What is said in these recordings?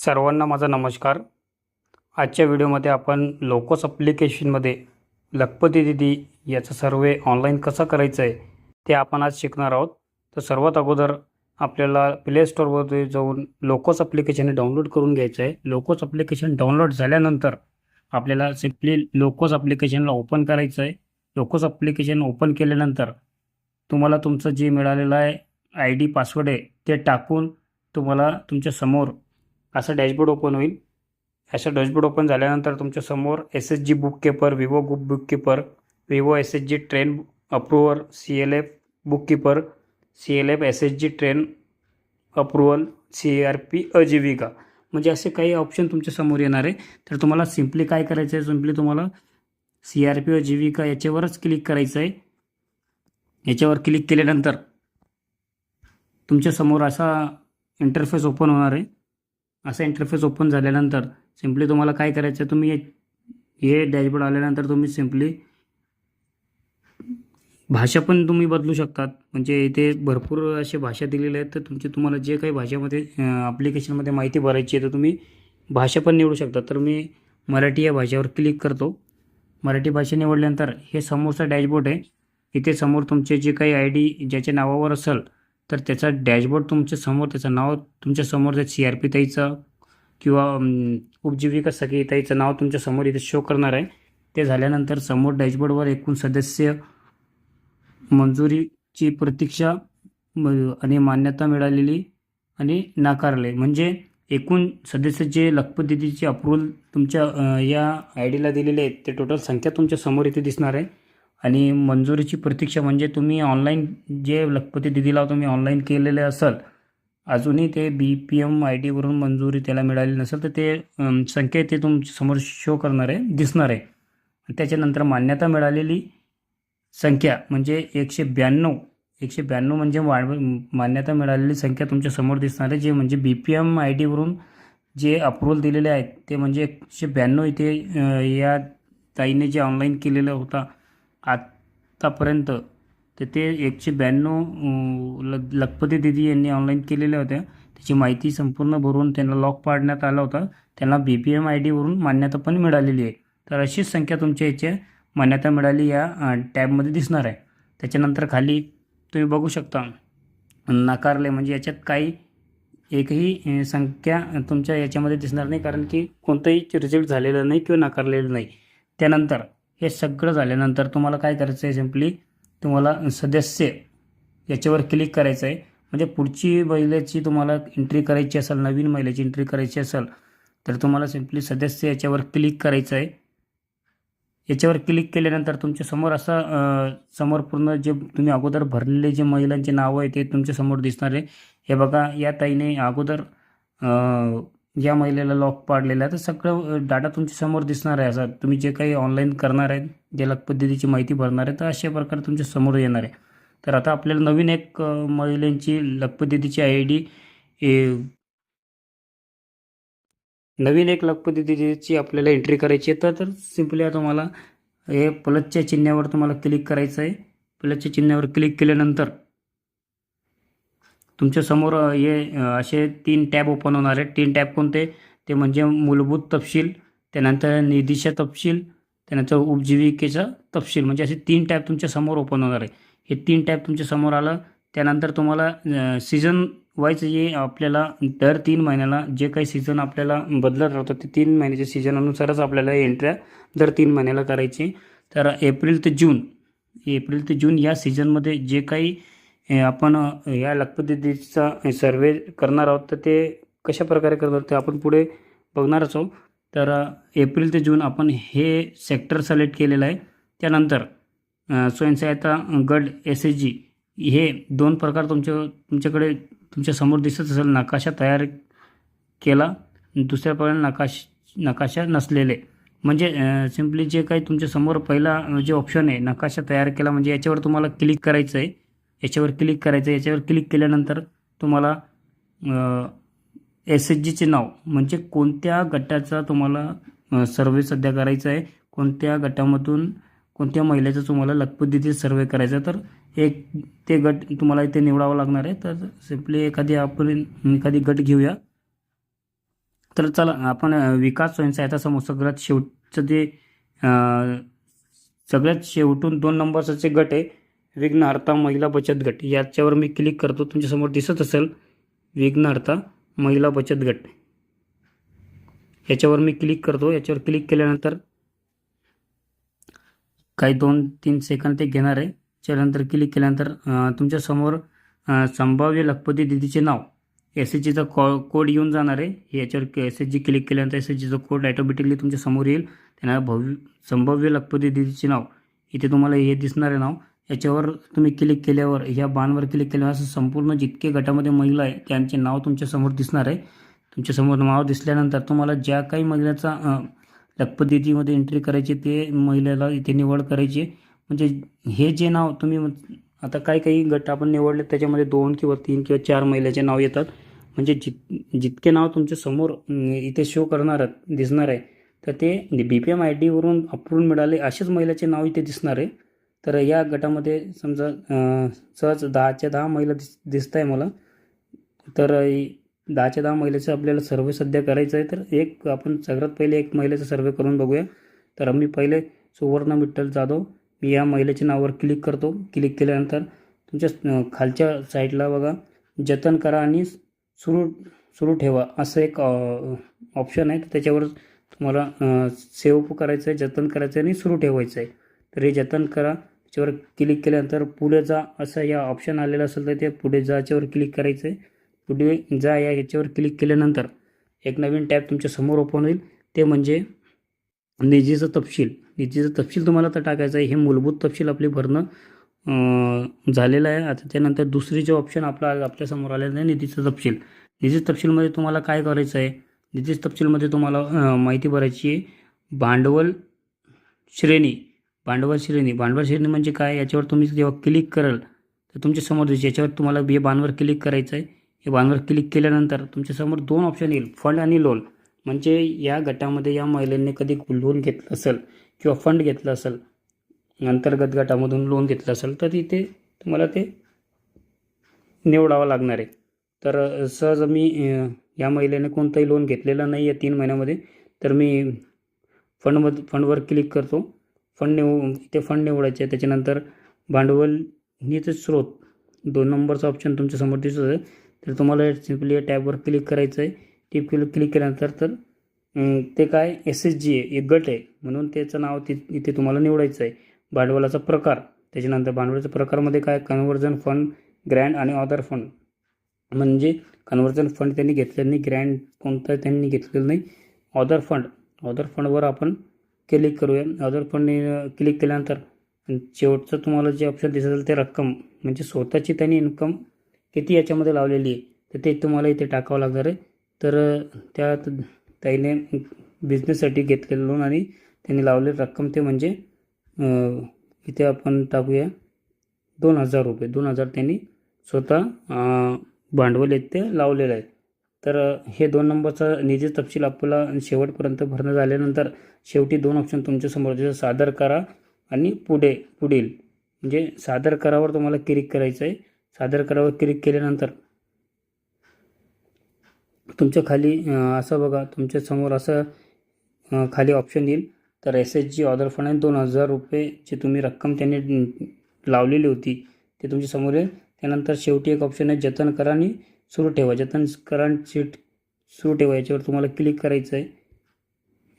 सर्वांना माझा नमस्कार. आजच्या व्हिडिओमध्ये आपण लोकोस अप्लिकेशनमध्ये लखपती दिदी याचा सर्वे ऑनलाईन कसा करायचं आहे ते आपण आज शिकणार आहोत. तर सर्वात अगोदर आपल्याला प्ले स्टोअरवरती जाऊन लोकोस अप्लिकेशन डाउनलोड करून घ्यायचं आहे. लोकोस अप्लिकेशन डाउनलोड झाल्यानंतर आपल्याला सिम्पली लोकोस अप्लिकेशनला ओपन करायचं आहे. लोकोस अप्लिकेशन ओपन केल्यानंतर तुम्हाला तुमचं जे मिळालेलं आहे आय डी पासवर्ड आहे ते टाकून तुम्हाला तुमच्यासमोर असं डॅशबोर्ड ओपन होईल. असं डॅशबोर्ड ओपन झाल्यानंतर तुमच्यासमोर S S G bookkeeper VO book bookkeeper VO S S G train approver C L F bookkeeper C L F S S G train approval C R P Ajeevika म्हणजे असे काही option तुमच्यासमोर येणार आहे. तर तुम्हाला सिम्पली काय करायचं आहे? सिम्पली तुम्हाला सी आर पी अजीविका याच्यावरच क्लिक करायचं आहे. याच्यावर क्लिक केल्यानंतर तुमच्यासमोर असा इंटरफेस ओपन होणार आहे. असा इंटरफेस ओपन झाल्यानंतर सिम्पली तुम्हाला काय करायचं आहे तुम्ही हे- हे डॅशबोर्ड आल्यानंतर तुम्ही सिम्पली भाषा पण तुम्ही बदलू शकतात. म्हणजे इथे भरपूर असे भाषा दिलेल्या आहेत. तर तुमची तुम्हाला जे काही भाषेमध्ये ॲप्लिकेशनमध्ये माहिती भरायची आहे तर तुम्ही भाषा पण निवडू शकता. तर मी मराठी या भाषेवर क्लिक करतो. मराठी भाषा निवडल्यानंतर हे समोरचा डॅशबोर्ड आहे. इथे समोर तुमचे जे काही आय डी ज्याच्या नावावर असेल तर त्याचा डॅशबोर्ड तुमच्यासमोर त्याचं नाव तुमच्यासमोर त्या सी आर पी ताईचं किंवा उपजीविका सखी ताईचं नाव तुमच्यासमोर इथे शो करणार आहे. ते झाल्यानंतर समोर डॅशबोर्डवर एकूण सदस्य मंजुरीची प्रतीक्षा आणि मान्यता मिळालेली आणि नाकारले. म्हणजे एकूण सदस्य जे लखपतीची अप्रूव्हल तुमच्या या आय डीला दिलेले आहेत ते टोटल संख्या तुमच्यासमोर इथे दिसणार आहे. आणि मंजुरीची प्रतीक्षा म्हणजे तुम्ही ऑनलाईन जे लखपती दिदीला तुम्ही ऑनलाईन केलेले असाल अजूनही ते बी पी एम आय डीवरून मंजुरी त्याला मिळाली नसेल तर ते संख्या ते तुमच्यासमोर शो करणार आहे दिसणार. आहे त्याच्यानंतर मान्यता मिळालेली संख्या म्हणजे एकशे ब्याण्णव. एकशे ब्याण्णव म्हणजे वाढ मान्यता मिळालेली संख्या तुमच्यासमोर दिसणार आहे जे म्हणजे बी पी एम आय डीवरून जे अप्रुव्हल दिलेले आहेत ते म्हणजे एकशे ब्याण्णव इथे या ताईने जे ऑनलाईन केलेलं होता आत्तापर्यंत तर ते एकशे ब्याण्णव ल लखपती दिदी यांनी ऑनलाईन केलेल्या होत्या त्याची माहिती संपूर्ण भरून त्यांना लॉक पाडण्यात आला होता. त्यांना बी पी एम आय डीवरून मान्यता पण मिळालेली आहे. तर अशीच संख्या तुमच्या याच्या मान्यता मिळाली या टॅबमध्ये दिसणार आहे. त्याच्यानंतर खाली तुम्ही बघू शकता नाकारले म्हणजे याच्यात काही एकही संख्या तुमच्या याच्यामध्ये दिसणार नाही. कारण की कोणतंही रिजेक्ट झालेलं नाही किंवा नाकारलेलं नाही. त्यानंतर हे सगळं झाल्यानंतर तुम्हाला काय करायचं आहे सिम्पली तुम्हाला सदस्य याच्यावर क्लिक करायचं आहे. म्हणजे पुढची महिलेची तुम्हाला एंट्री करायची असेल नवीन महिलेची एंट्री करायची असेल तर तुम्हाला सिम्पली सदस्य याच्यावर क्लिक करायचं आहे. याच्यावर क्लिक केल्यानंतर तुमच्यासमोर असा असं समोर पूर्ण जे तुम्ही अगोदर भरलेले जे महिलांचे नावं आहे ते तुमच्यासमोर दिसणार आहे. हे बघा या ताईने अगोदर या महिलेला लॉक पाडलेला आहे. तर सगळं डाटा तुमच्यासमोर दिसणार आहे. असा तुम्ही जे काही ऑनलाईन करणार आहेत ज्या पद्धतीची माहिती भरणार आहे तर अशा प्रकारे तुमच्यासमोर येणार आहे. तर आता आपल्याला नवीन एक अ, महिलांची लखपतीची आय डी नवीन एक लखपतीची आपल्याला एंट्री करायची आहे. तर तर सिम्पली तुम्हाला हे प्लसच्या चिन्हावर तुम्हाला क्लिक करायचं आहे. प्लसच्या चिन्हावर क्लिक केल्यानंतर तुमच्यासमोर हे असे तीन टॅब ओपन होणार आहेत. तीन टॅब कोणते? ते म्हणजे मूलभूत तपशील त्यानंतर निधीचा तपशील त्यानंतर उपजीविकेचा तपशील. म्हणजे असे तीन टॅब तुमच्यासमोर ओपन होणार आहे हे तीन टॅब तुमच्यासमोर आलं त्यानंतर तुम्हाला सीझन वाईज जे आपल्याला दर तीन महिन्याला जे काही सीझन आपल्याला बदलत राहतं ते तीन महिन्याच्या सीझननुसारच आपल्याला एंट्र्या दर तीन महिन्याला करायची. तर एप्रिल ते जून एप्रिल ते जून या सीझनमध्ये जे काही आपण या लखपतीचा सर्वे करणार आहोत. तर ते कशा प्रकारे करणार ते आपण पुढे बघणारच आहोत. तर एप्रिल ते जून आपण हे सेक्टर सिलेक्ट केलेलं आहे. त्यानंतर स्वयंसहायता गट एस एच जी हे दोन प्रकार तुमच्या तुमच्याकडे तुमच्यासमोर दिसत असेल. नकाशा तयार केला. दुसऱ्या प्रकारे नकाश नकाशा नसलेले. म्हणजे सिम्पली जे काही तुमच्यासमोर पहिला जे ऑप्शन आहे नकाशा तयार केला म्हणजे याच्यावर तुम्हाला क्लिक करायचं आहे याच्यावर क्लिक करायचं आहे याच्यावर क्लिक केल्यानंतर तुम्हाला एस एच जीचे नाव म्हणजे कोणत्या गटाचा तुम्हाला सर्वे सध्या करायचा आहे कोणत्या गटामधून कोणत्या महिलेचा तुम्हाला लखपतीचे सर्वे करायचा आहे तर एक ते गट तुम्हाला इथे निवडावं लागणार आहे तर सिम्पली एखादी आपण एखादी गट घेऊया. तर चला आपण विकास स्वयंसहायता समूह सगळ्यात शेवटचं जे सगळ्यात शेवटून दोन नंबरचं जे गट आहे विघ्नहर्ता महिला बचत गट. याच्यावर मी क्लिक करतो तुमच्यासमोर दिसत असेल विघ्नहर्ता महिला बचत गट. याच्यावर मी क्लिक करतो याच्यावर क्लिक केल्यानंतर काही दोन तीन सेकंद ते घेणार आहे. त्याच्यानंतर क्लिक केल्यानंतर तुमच्यासमोर संभाव्य लखपती दिदीचे नाव एस एच जीचा कॉ कोड येऊन जाणार आहे. याच्यावर एस एच जी क्लिक केल्यानंतर एस एच जीचा कोड ॲटोमॅटिकली तुमच्यासमोर येईल. त्यांना भव्य संभाव्य लखपती दिदीचे नाव. इथे तुम्हाला हे दिसणार आहे नाव. याच्यावर तुम्ही क्लिक केल्यावर ह्या बाणवर क्लिक केल्यावर असं संपूर्ण जितके गटामध्ये महिला आहे त्यांचे नाव तुमच्यासमोर दिसणार आहे. तुमच्यासमोर नाव दिसल्यानंतर तुम्हाला ज्या काही महिलाचा लखपद्धतीमध्ये एंट्री करायची ते महिलेला इथे निवड करायची. म्हणजे हे जे नाव तुम्ही आता काही काही गट आपण निवडले त्याच्यामध्ये दोन किंवा तीन किंवा चार महिलाचे नाव येतात. म्हणजे जित जितके नाव तुमच्यासमोर इथे शो करणार आहेत दिसणार आहे तर ते बी पी एम आय डीवरून अप्रूव्ह मिळाले असेच महिलाचे नाव इथे दिसणार आहे. तर या गटामध्ये समजा सहज दहाच्या दहा महिला दिस दिसत आहे मला. तर दहाच्या दहा महिलेचं आपल्याला सर्वे सध्या करायचं आहे. तर एक आपण सगळ्यात पहिले एक महिलेचा सर्वे करून बघूया. तर आम्ही पहिले सुवर्ण विठ्ठल जाधव मी या महिलेच्या नावावर क्लिक करतो. क्लिक केल्यानंतर तुमच्या खालच्या साईडला बघा. जतन करा आणि सुरू सुरू ठेवा असं एक ऑप्शन आहे. तर त्याच्यावर तुम्हाला सेव्ह करायचं आहे जतन करायचं आहे आणि सुरू ठेवायचं आहे. तर हे जतन करा. याच्यावर क्लिक केल्यानंतर पुढे जा असं या ऑप्शन आलेलं असेल तर ते पुढे जाच्यावर क्लिक करायचं आहे पुढे जा या याच्यावर क्लिक केल्यानंतर एक नवीन टॅब तुमच्यासमोर ओपन होईल. ते म्हणजे निधीचं तपशील. निधीचं तपशील तुम्हाला तर टाकायचं आहे. हे मूलभूत तपशील आपले भरणं झालेलं आहे. आता त्यानंतर दुसरी जे ऑप्शन आपला आपल्यासमोर आलेलं आहे निधीचं तपशील. निधी तपशीलमध्ये तुम्हाला काय करायचं आहे? निधी तपशीलमध्ये तुम्हाला माहिती भरायची आहे. भांडवल श्रेणी. भांडवल श्रेणी भांडवल श्रेणी म्हणजे काय? याच्यावर तुम्ही जेव्हा क्लिक कराल तर तुमच्यासमोर दिसेल याच्यावर तुम्हाला हे बाणवर क्लिक करायचं आहे हे बाणवर क्लिक केल्यानंतर तुमच्यासमोर दोन ऑप्शन येईल फंड आणि लोन म्हणजे या गटामध्ये या महिलांनी कधी लोन घेतलं असेल किंवा फंड घेतलं असेल अंतर्गत गटामधून लोन घेतलं असेल तर तिथे तुम्हाला ते निवडावं लागणार आहे. तर सहज मी या महिलेने कोणतंही लोन घेतलेलं नाही आहे तीन महिन्यामध्ये तर मी फंडमध्ये फंडवर क्लिक करतो. फंड निव ते फंड निवडायचे आहे त्याच्यानंतर भांडवल निधीचे स्रोत दोन नंबरचा ऑप्शन तुमच्यासमोर दिसत आहे. तर तुम्हाला सिम्पली या टॅबवर क्लिक करायचं आहे टिप क्लिक क्लिक केल्यानंतर तर ते काय? एस एस जी आहे एक गट आहे. म्हणून त्याचं नाव ति इथे तुम्हाला निवडायचं आहे भांडवलाचा प्रकार त्याच्यानंतर भांडवलाच्या प्रकारमध्ये काय? कन्व्हर्जन फंड ग्रँड आणि अदर फंड म्हणजे कन्व्हर्जन फंड त्यांनी घेतलेलं नाही ग्रँड कोणता त्यांनी घेतलेलं नाही. ऑदर फंड ऑदर फंडवर आपण क्लिक करूया. अदर फंड क्लिक केल्यानंतर शेवटचं तुम्हाला जे ऑप्शन दिसत असेल ते रक्कम म्हणजे स्वतःची त्यांनी इन्कम किती याच्यामध्ये लावलेली आहे तर ते तुम्हाला इथे टाकावं लागणार आहे. तर त्यात ताईने बिझनेससाठी घेतलेलं लोन आणि त्यांनी लावलेली रक्कम ते म्हणजे इथे आपण टाकूया. दोन हजार रुपये दोन हजार त्यांनी स्वतः भांडवल आहेत लावलेलं आहे. तर हे दोन नंबरचा निधी तपशील आपल्याला शेवटपर्यंत भरणं झाल्यानंतर शेवटी दोन ऑप्शन तुमच्यासमोर जसं सादर करा आणि पुढे पुढील. म्हणजे सादर करावर तुम्हाला क्लिक करायचं आहे. सादर करावर क्लिक केल्यानंतर तुमच्या खाली असं बघा तुमच्यासमोर असं खाली ऑप्शन येईल. तर S H G order fund आहे. दोन हजार रुपये जी तुम्ही रक्कम त्यांनी लावलेली होती ते तुमच्यासमोर येईल. त्यानंतर शेवटी एक ऑप्शन आहे जतन करा आणि सुरू ठेवायचे. तर करंट शीट सुरू ठेवा याच्यावर तुम्हाला क्लिक करायचं आहे.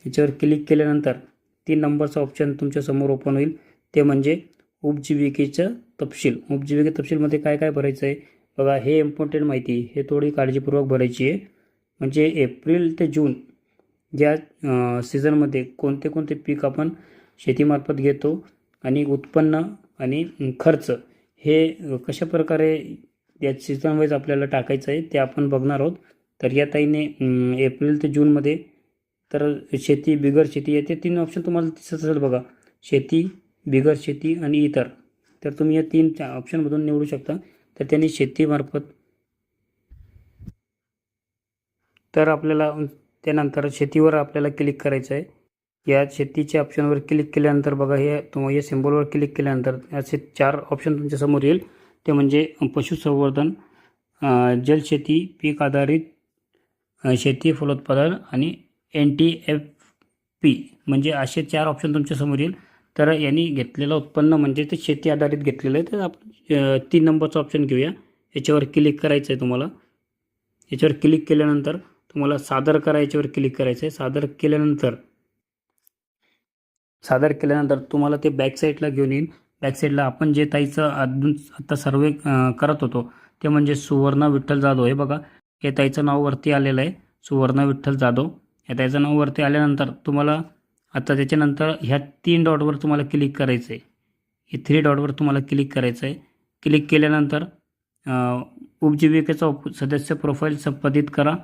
याच्यावर क्लिक केल्यानंतर तीन नंबरचा ऑप्शन तुमच्यासमोर ओपन होईल. ते म्हणजे उपजीविकेचं तपशील. उपजीविके तपशीलमध्ये काय काय भरायचं आहे? बघा हे इम्पॉर्टंट माहिती हे थोडी काळजीपूर्वक भरायची आहे. म्हणजे एप्रिल ते जून या सीझनमध्ये कोणते कोणते पीक आपण शेतीमार्फत घेतो आणि उत्पन्न आणि खर्च हे कशाप्रकारे या सीझन वाईज आपल्याला टाकायचं आहे ते आपण बघणार आहोत. तर या ताईने एप्रिल ते जूनमध्ये तर शेती बिगर शेती याचे तीन ऑप्शन तुम्हाला दिसत असेल बघा. शेती बिगर शेती आणि इतर. तर तुम्ही या तीन ऑप्शनमधून निवडू शकता. तर त्यांनी शेतीमार्फत तर आपल्याला त्यानंतर शेतीवर आपल्याला क्लिक करायचं आहे. या शेतीच्या ऑप्शनवर क्लिक केल्यानंतर बघा हे तुम्हाला या सिम्बॉलवर क्लिक केल्यानंतर असे चार ऑप्शन तुमच्यासमोर येईल. ते म्हणजे पशुसंवर्धन जलशेती पीक आधारित शेती फलोत्पादन आणि एन टी एफ पी म्हणजे असे चार ऑप्शन तुमच्यासमोर येईल. तर यांनी घेतलेलं उत्पन्न म्हणजे ते शेती आधारित घेतलेलं आहे. तर आपण तीन नंबरचं ऑप्शन घेऊया. याच्यावर क्लिक करायचं आहे तुम्हाला. याच्यावर क्लिक केल्यानंतर तुम्हाला सादर करा याच्यावर क्लिक करायचं आहे सादर केल्यानंतर सादर केल्यानंतर तुम्हाला ते बॅक साईडला घेऊन येईल. बॅक साईडला आपण जे ताईचं अजून आता सर्वे करत होतो ते म्हणजे सुवर्णा विठ्ठल जाधव. हे बघा हे ताईचं नाव वरती आलेलं आहे सुवर्णा विठ्ठल जाधव. या ताईचं नाव वरती आल्यानंतर तुम्हाला आता त्याच्यानंतर ह्या तीन डॉटवर तुम्हाला क्लिक करायचं आहे हे थ्री डॉटवर तुम्हाला क्लिक करायचं आहे क्लिक केल्यानंतर उपजीविकेचा उप सदस्य प्रोफाईल संपादित करा.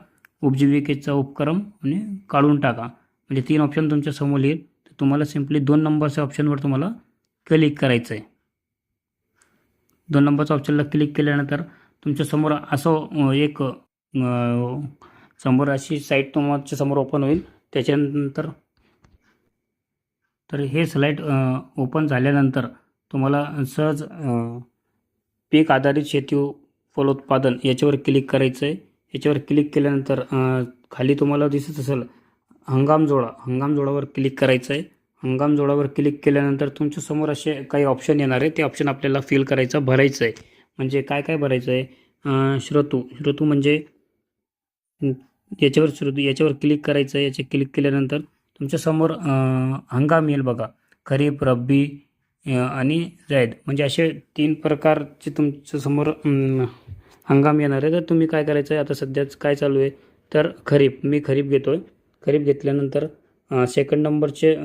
उपजीविकेचा उपक्रम आणि काढून टाका. म्हणजे तीन ऑप्शन तुमच्यासमोर येईल. तर तुम्हाला सिम्पली दोन नंबरच्या ऑप्शनवर तुम्हाला क्लिक करायचं आहे दोन नंबरच्या ऑप्शनला क्लिक केल्यानंतर तुमच्यासमोर असं एक समोर अशी साईट तुमच्यासमोर ओपन होईल. त्याच्यानंतर तर हे स्लाईड ओपन झाल्यानंतर तुम्हाला सहज पीक आधारित शेती फलोत्पादन याच्यावर क्लिक करायचं आहे याच्यावर क्लिक केल्यानंतर खाली तुम्हाला दिसत असेल हंगाम जोडा. हंगाम जोडावर क्लिक करायचं आहे हंगाम जोडावर क्लिक केल्यानंतर तुमच्यासमोर असे काही ऑप्शन येणार आहे. ते ऑप्शन आपल्याला फिल करायचं भरायचं आहे. म्हणजे काय काय भरायचं आहे? श्रोतू. श्रोतू म्हणजे याच्यावर श्रोतू याच्यावर क्लिक करायचं आहे. याचे क्लिक केल्यानंतर तुमच्यासमोर हंगाम येईल बघा. खरीप रब्बी आणि जायद म्हणजे असे तीन प्रकारचे तुमच्यासमोर हंगाम येणार आहे. तर तुम्ही काय करायचं आहे? आता सध्याच काय चालू आहे? तर खरीप. मी खरीप घेतो आहे खरीप घेतल्यानंतर सेकंड नंबरचे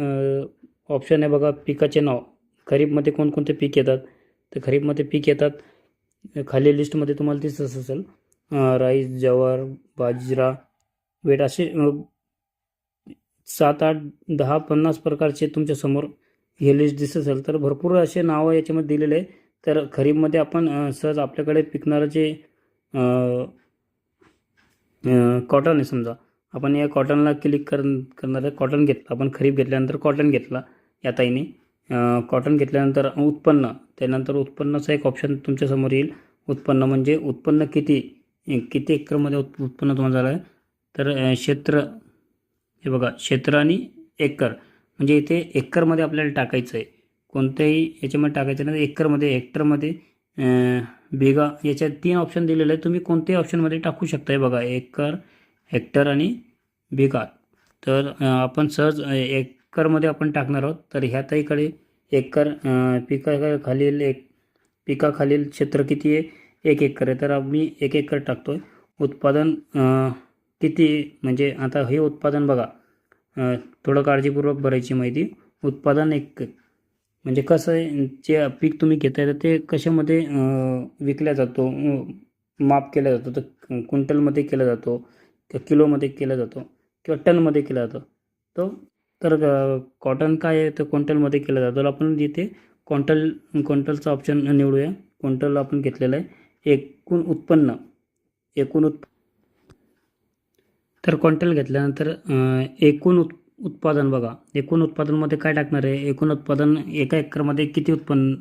ऑप्शन आहे बघा पिकाचे नाव. खरीपमध्ये कोणकोणते पीक येतात? तर खरीपमध्ये पीक येतात. खाली लिस्टमध्ये तुम्हाला दिसत असेल राईस जवार बाजरा वेट असे सात आठ दहा पन्नास प्रकारचे तुमच्यासमोर हे लिस्ट दिसत असेल. तर भरपूर असे नावं याच्यामध्ये दिलेले आहे तर खरीपमध्ये आपण सहज आपल्याकडे पिकणारं जे कॉटन आहे समजा आपण या कॉटनला क्लिक कर करणार कॉटन घेतलं. आपण खरीप घेतल्यानंतर कॉटन घेतला या ताईने. कॉटन घेतल्यानंतर उत्पन्न त्यानंतर उत्पन्नाचा एक ऑप्शन तुमच्यासमोर येईल. उत्पन्न म्हणजे उत्पन्न किती? किती एकरमध्ये उत् उत्पन्न तुम्हाला झालं आहे तर क्षेत्र हे बघा क्षेत्र आणि एकर. म्हणजे इथे एकरमध्ये आपल्याला टाकायचं आहे. कोणत्याही याच्यामध्ये टाकायचं नाही. एकरमध्ये हेक्टरमध्ये बिगा याच्यात तीन ऑप्शन दिलेले आहे तुम्ही कोणत्याही ऑप्शनमध्ये टाकू शकता हे बघा. एकर हेक्टर आणि बिगा. तर आपण सहज एकरमध्ये आपण टाकणार आहोत. तर ह्या ताईकडे एकर पिकाखालील एक पिकाखालील क्षेत्र किती आहे? एक एकर आहे. तर आम्ही एक एकर टाकतो आहे उत्पादन किती म्हणजे आता हे उत्पादन बघा. थोडं काळजीपूर्वक भरायची माहिती. उत्पादन एक म्हणजे कसं आहे जे पीक तुम्ही घेताय तर ते कशामध्ये विकल्या जातो? माप केला जातो. तर क्विंटलमध्ये केला जातो. किंवा किलोमध्ये केला जातो किंवा टनमध्ये केला जातो. तो तर कॉटन काय आहे? तर क्विंटलमध्ये केलं जातं. आपण इथे क्विंटल क्विंटलचा ऑप्शन निवडूया. क्विंटल आपण घेतलेलं आहे. एकूण उत्पन्न एकूण उत्प तर क्विंटल घेतल्यानंतर एकूण उत् उत्पादन बघा. एकूण उत्पादनमध्ये काय टाकणार आहे? एकूण उत्पादन एका एकरमध्ये किती उत्पन्न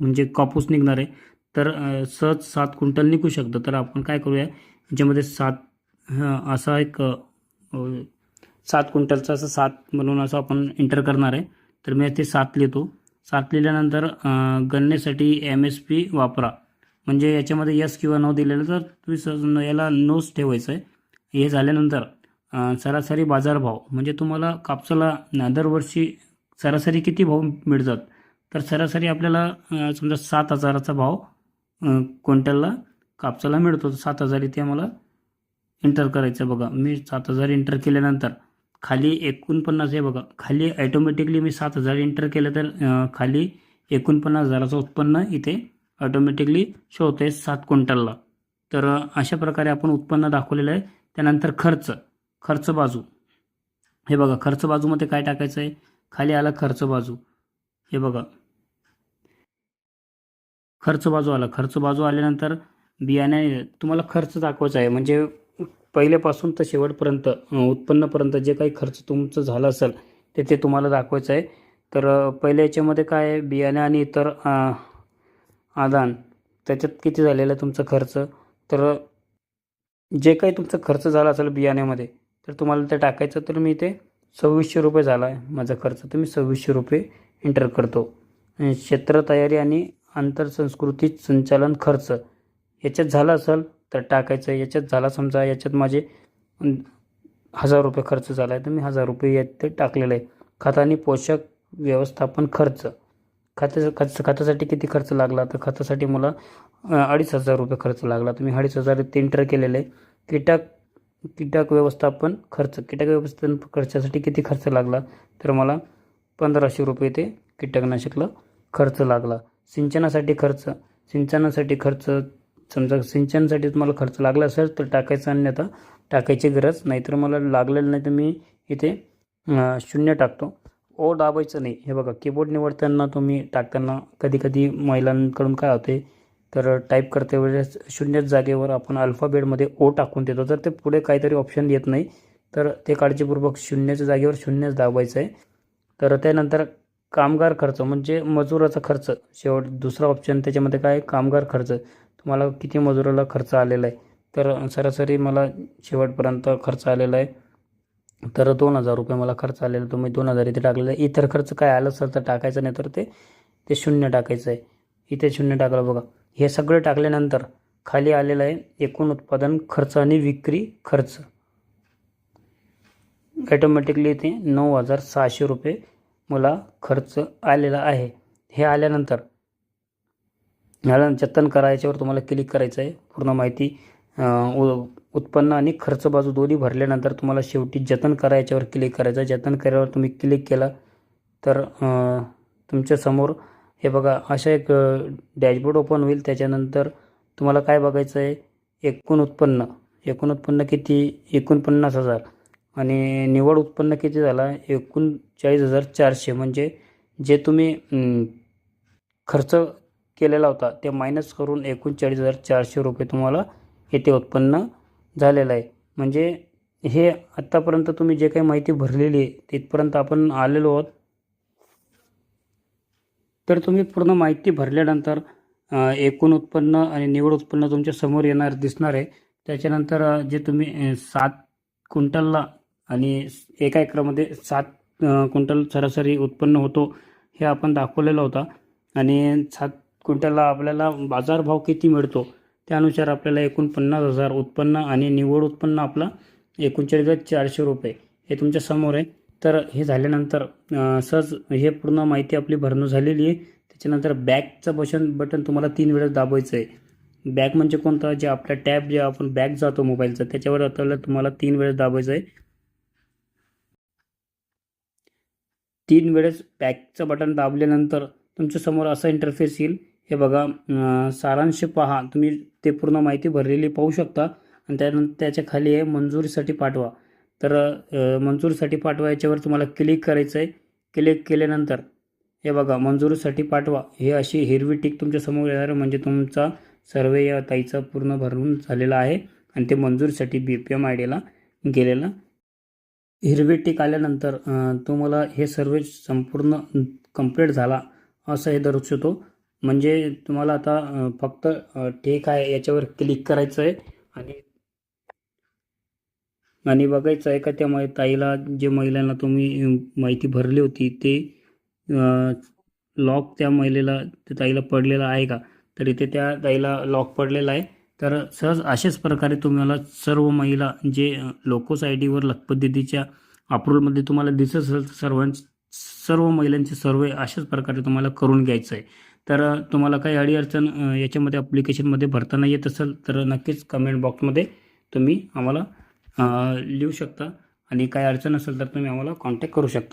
म्हणजे कापूस निघणार आहे? तर सहज सात क्विंटल निघू शकतं. तर आपण काय करूया? ज्यामध्ये सात असा एक सात क्विंटलचा असं सात म्हणून असं आपण एंटर करणार आहे. तर मी ते सात लिहितो. सात लिहिल्यानंतर गणनेसाठी एम एस पी वापरा. म्हणजे याच्यामध्ये यस किंवा नो दिलेलं तर तुम्ही सहज याला नोच ठेवायचं आहे हे झाल्यानंतर सरासरी बाजारभाव म्हणजे तुम्हाला कापसाला दरवर्षी सरासरी किती भाव मिळतात? तर सरासरी आपल्याला समजा सात हजाराचा भाव क्विंटलला कापसाला मिळतो. सात हजार इथे आम्हाला एंटर करायचं आहे बघा. मी सात हजार एंटर केल्यानंतर खाली एकोणपन्नास आहे बघा. खाली ॲटोमॅटिकली मी सात हजार एंटर केलं तर खाली एकोणपन्नास हजाराचं उत्पन्न इथे ऑटोमॅटिकली शो होतं आहे सात क्विंटलला. तर अशा प्रकारे आपण उत्पन्न दाखवलेलं आहे. त्यानंतर खर्च. खर्च बाजू. हे बघा खर्च बाजूमध्ये काय टाकायचं आहे खाली आला खर्च बाजू. हे बघा. खर्च बाजू आला. खर्च बाजू आल्यानंतर बियाणे तुम्हाला खर्च दाखवायचा आहे. म्हणजे पहिल्यापासून तर शेवटपर्यंत उत्पन्नपर्यंत जे काही खर्च तुमचं झाला असेल ते ते तुम्हाला दाखवायचं आहे. तर पहिल्या याच्यामध्ये काय आहे? बियाणे आणि इतर आदान. त्याच्यात किती झालेला आहे तुमचा खर्च? तर जे काही तुमचा खर्च झाला असेल बियाण्यामध्ये तर तुम्हाला ते टाकायचं तर मी ते सव्वीसशे रुपये झाला आहे माझा खर्च. तर मी सव्वीसशे रुपये एंटर करतो. क्षेत्र तयारी आणि आंतरसंस्कृती संचालन खर्च. याच्यात झाला असेल तर टाकायचं. याच्यात झाला समजा याच्यात माझे हजार रुपये खर्च झाला आहे. तर मी हजार रुपये यात ते टाकलेलं आहे. खतानी पोषक व्यवस्थापन खर्च. खताचं खत खतासाठी किती खर्च लागला? तर खतासाठी मला अडीच हजार रुपये खर्च लागला. तर मी अडीच हजार ते इंटर केलेलं आहे. कीटक कीटक व्यवस्थापन खर्च. कीटक व्यवस्थापन खर्चासाठी किती खर्च लागला? तर मला पंधराशे रुपये ते कीटकनाशकला खर्च लागला. सिंचनासाठी खर्च. सिंचनासाठी खर्च समजा सिंचनासाठी तुम्हाला खर्च लागला असेल तर टाकायचा अन्यथा टाकायची गरज नाही. तर मला लागलेलं नाही तर मी इथे शून्य टाकतो. ओ दाबायचं नाही. हे बघा कीबोर्ड निवडताना तुम्ही टाकताना कधीकधी महिलांकडून काय होते तर टाईप करते वेळेस शून्य जागेवर आपण अल्फाबेटमध्ये ओ टाकून देतो. तर ते पुढे काहीतरी ऑप्शन येत नाही तर ते काळजीपूर्वक शून्याच्या जागेवर शून्यच दाबायचं आहे तर त्यानंतर कामगार खर्च म्हणजे मजुराचा खर्च. शेवट दुसरा ऑप्शन त्याच्यामध्ये काय? आहे? कामगार खर्च. तुम्हाला किती मजुराला खर्च आलेला आहे? तर सरासरी मला शेवटपर्यंत खर्च आलेला आहे. तर दोन हजार रुपये मला खर्च आलेला आहे तुम्ही दोन हजार इथे टाकलेला आहे. इतर खर्च काय आलं असेल तर टाकायचं नाही तर ते ते शून्य टाकायचं आहे. इथे शून्य टाकलं बघा. हे सगळं टाकल्यानंतर खाली आलेलं आहे एकूण उत्पादन खर्च आणि विक्री खर्च. ॲटोमॅटिकली इथे नऊ हजार सहाशे रुपये मला खर्च आलेला आहे. हे आल्यानंतर ह्याला जतन करा याच्यावर तुम्हाला क्लिक करायचं आहे पूर्ण माहिती उ- उत्पन्न आणि खर्च बाजू दोन्ही भरल्यानंतर तुम्हाला शेवटी जतन करा याच्यावर क्लिक करायचं. आहे जतन केल्यावर तुम्ही क्लिक केला तर तुमच्यासमोर हे बघा अशा एक डॅशबोर्ड ओपन होईल. त्याच्यानंतर तुम्हाला काय बघायचं आहे एकूण उत्पन्न. एकूण उत्पन्न किती? एकोणपन्नास हजार. आणि निवड उत्पन्न किती झाला? एकोणचाळीस हजार चारशे. म्हणजे जे तुम्ही खर्च केलेला होता. ते मायनस करून एकोणचाळीस हजार चारशे रुपये तुम्हाला येथे उत्पन्न झालेलं आहे. म्हणजे हे आत्तापर्यंत तुम्ही जे काही माहिती भरलेली आहे तिथपर्यंत आपण आलेलो आहोत. तर तुम्ही पूर्ण माहिती भरल्यानंतर एकूण उत्पन्न आणि निवड उत्पन्न तुमच्यासमोर येणार दिसणार आहे. त्याच्यानंतर जे तुम्ही सात क्विंटलला आणि एका एकरामध्ये सात क्विंटल सरासरी उत्पन्न होतो हे आपण दाखवलेलं होता. आणि सात क्विंटलला आपल्याला बाजारभाव किती मिळतो? त्यानुसार आपल्याला एकूण पन्नास हजार उत्पन्न आणि निव्वळ उत्पन्न आपला एकोणचाळीस हजार चारशे रुपये. हे तुमच्यासमोर आहे. तर हे झाल्यानंतर सहज हे पूर्ण माहिती आपली भरणं झालेली आहे. त्याच्यानंतर बॅकचं बटन बटन तुम्हाला तीन वेळेस दाबायचं आहे. बॅक म्हणजे कोणता? जे आपला टॅब जे आपण बॅक जातो मोबाईलचा त्याच्यावर आता तुम्हाला तीन वेळेस दाबायचं आहे. तीन वेळेस बॅकचं बटन दाबल्यानंतर तुमच्यासमोर असा इंटरफेस येईल. हे बघा सारांश पहा. तुम्ही ते पूर्ण माहिती भरलेली पाहू शकता. आणि त्यानंतर त्याच्याखाली आहे मंजुरीसाठी पाठवा. तर मंजुरीसाठी पाठवा याच्यावर तुम्हाला क्लिक करायचं आहे क्लिक केल्यानंतर हे बघा मंजुरीसाठी पाठवा. हे अशी हिरवी टीक तुमच्यासमोर येणार म्हणजे तुमचा सर्वे या ताईचा पूर्ण भरून झालेला आहे. आणि ते मंजुरीसाठी बी पी एम आय डीला गेलेला. हिरवी टीक आल्यानंतर तुम्हाला हे सर्वे संपूर्ण कंप्लीट झाला. असं हे दर्शवतो. म्हणजे तुम्हाला आता फक्त ठीक आहे याच्यावर क्लिक करायचं आहे आणि आणि बघायचं आहे का त्या मै ताईला जे महिलांना तुम्ही माहिती भरली होती ते लॉक त्या महिलेला त्या ताईला पडलेला आहे का? तर इथे त्या ताईला लॉक पडलेला आहे. तर सहज अशाच प्रकारे तुम्हाला सर्व महिला जे लोकोस आय डीवर लखपत अप्रूव्हलमध्ये तुम्हाला दिसत असेल तर सर्वां सर्व महिलांचे सर्वे अशाच प्रकारे तुम्हाला करून घ्यायचं आहे तर तुम्हाला काही अडीअडचण याच्यामध्ये ॲप्लिकेशनमध्ये भरताना येत असेल तर नक्कीच कमेंट बॉक्समध्ये तुम्ही आम्हाला लिहू शकता. आणि काही अडचण असेल तर तुम्ही आम्हाला कॉन्टॅक्ट करू शकता.